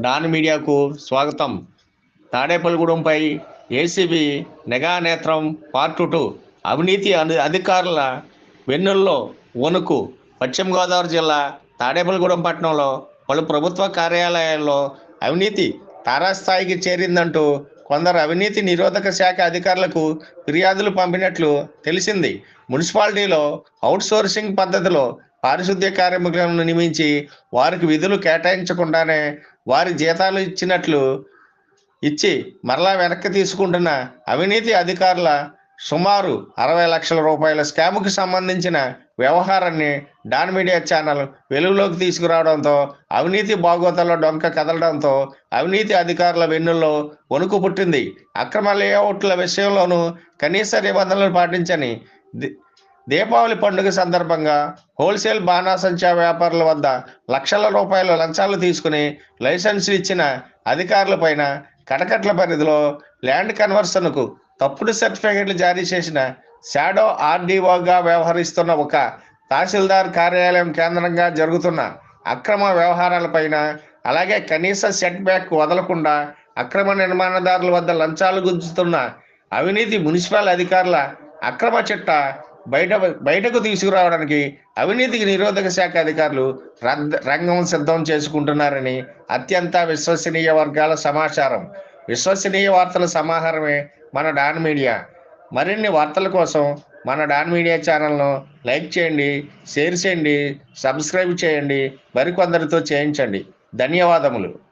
Don media స్వాగతం. తాడేపల్లిగూడెంపై ACB నెగా నేత్రం పార్ట్ టూ అవినీతి అధి- అధికారుల వెన్నుల్లో వణుకు. పశ్చిమ గోదావరి జిల్లా తాడేపల్లిగూడెం పట్టణంలో పలు ప్రభుత్వ కార్యాలయాల్లో అవినీతి తారాస్థాయికి చేరిందంటూ కొందరు అవినీతి నిరోధక శాఖ అధికారులకు ఫిర్యాదులు పంపినట్లు తెలిసింది. మున్సిపాలిటీలో అవుట్సోర్సింగ్ పద్ధతిలో పారిశుద్ధ్య కార్మికులను నియమించి వారికి విధులు కేటాయించకుండానే వారి జీతాలు ఇచ్చినట్లు ఇచ్చి మరలా వెనక్కి తీసుకుంటున్న అవినీతి అధికారుల సుమారు అరవై లక్షల రూపాయల స్కామ్కు సంబంధించిన వ్యవహారాన్ని డాన్ మీడియా ఛానల్ వెలుగులోకి తీసుకురావడంతో అవినీతి బాగోతాల్లో డొంక కదలడంతో అవినీతి అధికారుల వెన్నుల్లో వణుకు పుట్టింది. అక్రమ లేఅవుట్ల విషయంలోనూ కనీస నిబంధనలు పాటించని ది- దీపావళి పండుగ సందర్భంగా హోల్సేల్ బాణాసంచా వ్యాపారుల వద్ద లక్షల రూపాయల లంచాలు తీసుకుని లైసెన్సులు ఇచ్చిన అధికారులపైన కటకట్ల పరిధిలో ల్యాండ్ కన్వర్షన్కు తప్పుడు సర్టిఫికెట్లు జారీ చేసిన షాడో ఆర్డీఓగా వ్యవహరిస్తున్న ఒక తహసీల్దార్ కార్యాలయం కేంద్రంగా జరుగుతున్న అక్రమ వ్యవహారాలపైన అలాగే కనీస సెట్ బ్యాక్ వదలకుండా అక్రమ నిర్మాణదారుల వద్ద లంచాలు గుంజుతున్న అవినీతి మున్సిపల్ అధికారుల అక్రమ చిట్ట బయట బయటకు తీసుకురావడానికి అవినీతికి నిరోధక శాఖ అధికారులు రంగం సిద్ధం చేసుకుంటున్నారని అత్యంత విశ్వసనీయ వర్గాల సమాచారం. విశ్వసనీయ వార్తల సమాహారమే మన డాన్ మీడియా. మరిన్ని వార్తల కోసం మన డాన్ మీడియా ఛానల్ను లైక్ చేయండి షేర్ చేయండి సబ్స్క్రైబ్ చేయండి మరికొందరితో చేయించండి. ధన్యవాదములు.